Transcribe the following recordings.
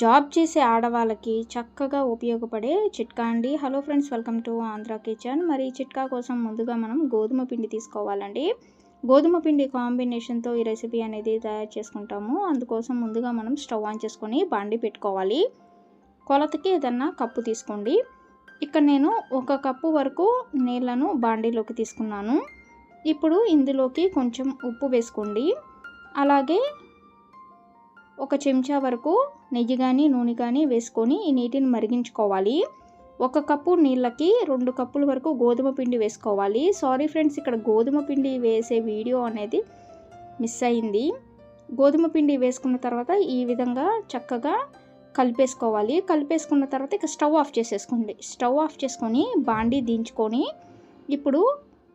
Job చేసే ఆడవాళ్ళకి చక్కగా ఉపయోగపడే చిట్కా అండి. Hello friends welcome to Andhra kitchen మరి చిట్కా కోసం ముందుగా మనం గోధుమ పిండి తీసుకోవాలండి. గోధుమ పిండి కాంబినేషన్తో ఈ రెసిపీ అనేది తయారు చేసుకుంటాము. అందుకోసం ముందుగా మనం స్టవ్ ఆన్ చేసుకొని బాండి పెట్టుకోవాలి. కొలతకి ఏదన్నా కప్పు తీసుకోండి. ఇక్కడ నేను ఒక కప్పు వరకు నీళ్ళను బాండీలోకి తీసుకున్నాను. ఇప్పుడు ఇందులోకి కొంచెం ఉప్పు వేసుకోండి. అలాగే ఒక చెంచా వరకు నెయ్యి కానీ నూనె కానీ వేసుకొని ఈ నీటిని మరిగించుకోవాలి. ఒక కప్పు నీళ్ళకి రెండు కప్పుల వరకు గోధుమ పిండి వేసుకోవాలి. సారీ ఫ్రెండ్స్ ఇక్కడ గోధుమ పిండి వేసే వీడియో అనేది మిస్ అయింది. గోధుమ పిండి వేసుకున్న తర్వాత ఈ విధంగా చక్కగా కలిపేసుకోవాలి. కలిపేసుకున్న తర్వాత ఇక స్టవ్ ఆఫ్ చేసేసుకోండి. స్టవ్ ఆఫ్ చేసుకొని బాండీ దించుకొని ఇప్పుడు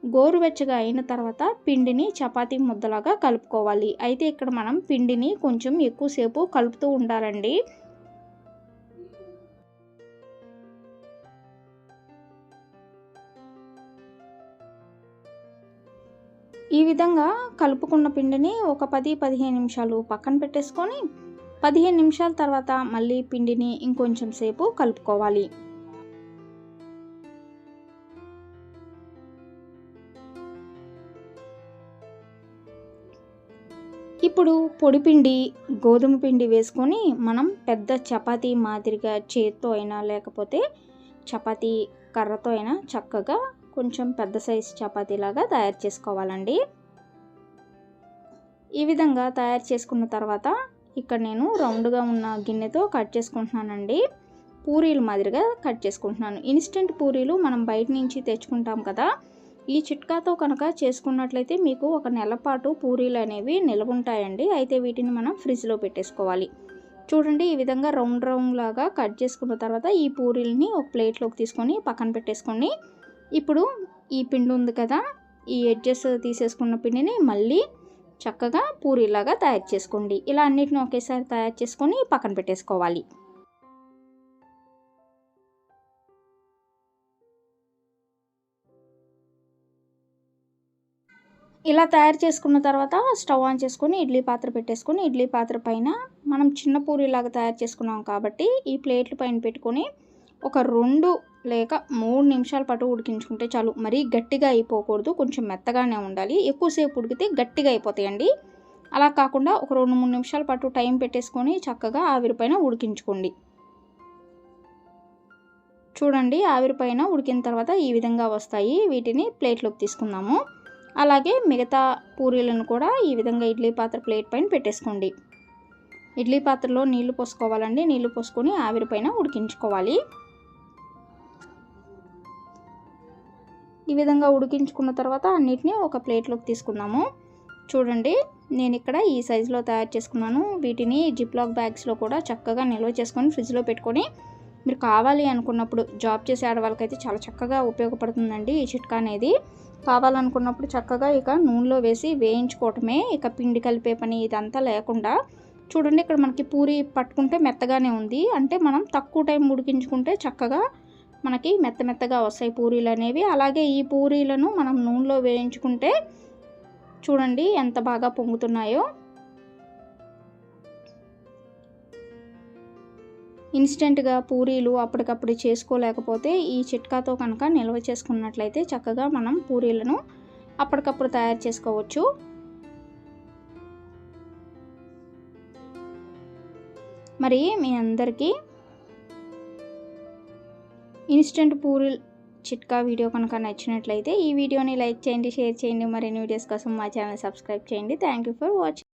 గోరువెచ్చగా అయిన తర్వాత పిండిని చపాతీ ముద్దలాగా కలుపుకోవాలి. అయితే ఇక్కడ మనం పిండిని కొంచెం ఎక్కువసేపు కలుపుతూ ఉండాలండి. ఈ విధంగా కలుపుకున్న పిండిని ఒక పది పదిహేను నిమిషాలు పక్కన పెట్టేసుకొని పదిహేను నిమిషాల తర్వాత మళ్ళీ పిండిని ఇంకొంచెం సేపు కలుపుకోవాలి. ఇప్పుడు పొడిపిండి గోధుమ పిండి వేసుకొని మనం పెద్ద చపాతీ మాదిరిగా చేత్తో అయినా లేకపోతే చపాతీ కర్రతో అయినా చక్కగా కొంచెం పెద్ద సైజు చపాతీలాగా తయారు చేసుకోవాలండి. ఈ విధంగా తయారు చేసుకున్న తర్వాత ఇక్కడ నేను రౌండ్గా ఉన్న గిన్నెతో కట్ చేసుకుంటున్నానండి. పూరీలు మాదిరిగా కట్ చేసుకుంటున్నాను. ఇన్స్టెంట్ పూరీలు మనం బయట నుంచి తెచ్చుకుంటాం కదా ఈ చిట్కాతో కనుక చేసుకున్నట్లయితే మీకు ఒక నెల పాటు పూరీలు అనేవి నిల్వ ఉంటాయండి అయితే వీటిని మనం ఫ్రిడ్జ్లో పెట్టేసుకోవాలి. చూడండి ఈ విధంగా రౌండ్ రౌండ్ లాగా కట్ చేసుకున్న తర్వాత ఈ పూరీలని ఒక ప్లేట్లోకి తీసుకొని పక్కన పెట్టేసుకొని ఇప్పుడు ఈ పిండి ఉంది కదా ఈ ఎడ్జెస్ తీసేసుకున్న పిండిని మళ్ళీ చక్కగా పూరీలాగా తయారు చేసుకోండి. ఇలా అన్నిటిని ఒకేసారి తయారు చేసుకొని పక్కన పెట్టేసుకోవాలి. ఇలా తయారు చేసుకున్న తర్వాత స్టవ్ ఆన్ చేసుకొని ఇడ్లీ పాత్ర పెట్టేసుకొని ఇడ్లీ పాత్ర పైన మనం చిన్న పూరిలాగా తయారు చేసుకున్నాం కాబట్టి ఈ ప్లేట్ల పైన పెట్టుకొని ఒక రెండు లేక మూడు నిమిషాల పాటు ఉడికించుకుంటే చాలు. మరీ గట్టిగా అయిపోకూడదు. కొంచెం మెత్తగానే ఉండాలి. ఎక్కువసేపు ఉడికితే గట్టిగా అయిపోతాయండి. అలా కాకుండా ఒక రెండు మూడు నిమిషాల పాటు టైం పెట్టేసుకొని చక్కగా ఆవిరిపైన ఉడికించుకోండి. చూడండి ఆవిరిపైన ఉడికిన తర్వాత ఈ విధంగా వస్తాయి. వీటిని ప్లేట్లోకి తీసుకుందాము. అలాగే మిగతా పూరీలను కూడా ఈ విధంగా ఇడ్లీ పాత్ర ప్లేట్ పైన పెట్టేసుకోండి. ఇడ్లీ పాత్రలో నీళ్ళు పోసుకోవాలండి. నీళ్ళు పోసుకొని ఆవిరిపైన ఉడికించుకోవాలి. ఈ విధంగా ఉడికించుకున్న తర్వాత అన్నిటినీ ఒక ప్లేట్లోకి తీసుకుందాము. చూడండి నేను ఇక్కడ ఈ సైజులో తయారు చేసుకున్నాను. వీటిని జిప్లాక్ బ్యాగ్స్లో కూడా చక్కగా నిల్వ చేసుకొని ఫ్రిడ్జ్లో పెట్టుకొని మీరు కావాలి అనుకున్నప్పుడు జాబ్ చేసే ఆడవాళ్ళకైతే చాలా చక్కగా ఉపయోగపడుతుందండి ఈ చిట్కా అనేది. కావాలనుకున్నప్పుడు చక్కగా ఇక నూనెలో వేసి వేయించుకోవటమే. ఇక పిండి కలిపే పని ఇదంతా లేకుండా చూడండి ఇక్కడ మనకి పూరి పట్టుకుంటే మెత్తగానే ఉంది. అంటే మనం తక్కువ టైం ఉడికించుకుంటే చక్కగా మనకి మెత్త మెత్తగా వస్తాయి పూరీలు అనేవి. అలాగే ఈ పూరీలను మనం నూనెలో వేయించుకుంటే చూడండి ఎంత బాగా పొంగుతున్నాయో. ఇన్స్టెంట్గా పూరీలు అప్పటికప్పుడు చేసుకోలేకపోతే ఈ చిట్కాతో కనుక నిల్వ చేసుకున్నట్లయితే చక్కగా మనం పూరీలను అప్పటికప్పుడు తయారు చేసుకోవచ్చు. మరి మీ అందరికీ ఇన్స్టెంట్ పూరి చిట్కా వీడియో కనుక నచ్చినట్లయితే ఈ వీడియోని లైక్ చేయండి షేర్ చేయండి మరిన్ని వీడియోస్ కోసం మా ఛానల్ సబ్స్క్రైబ్ చేయండి. Thank you for watching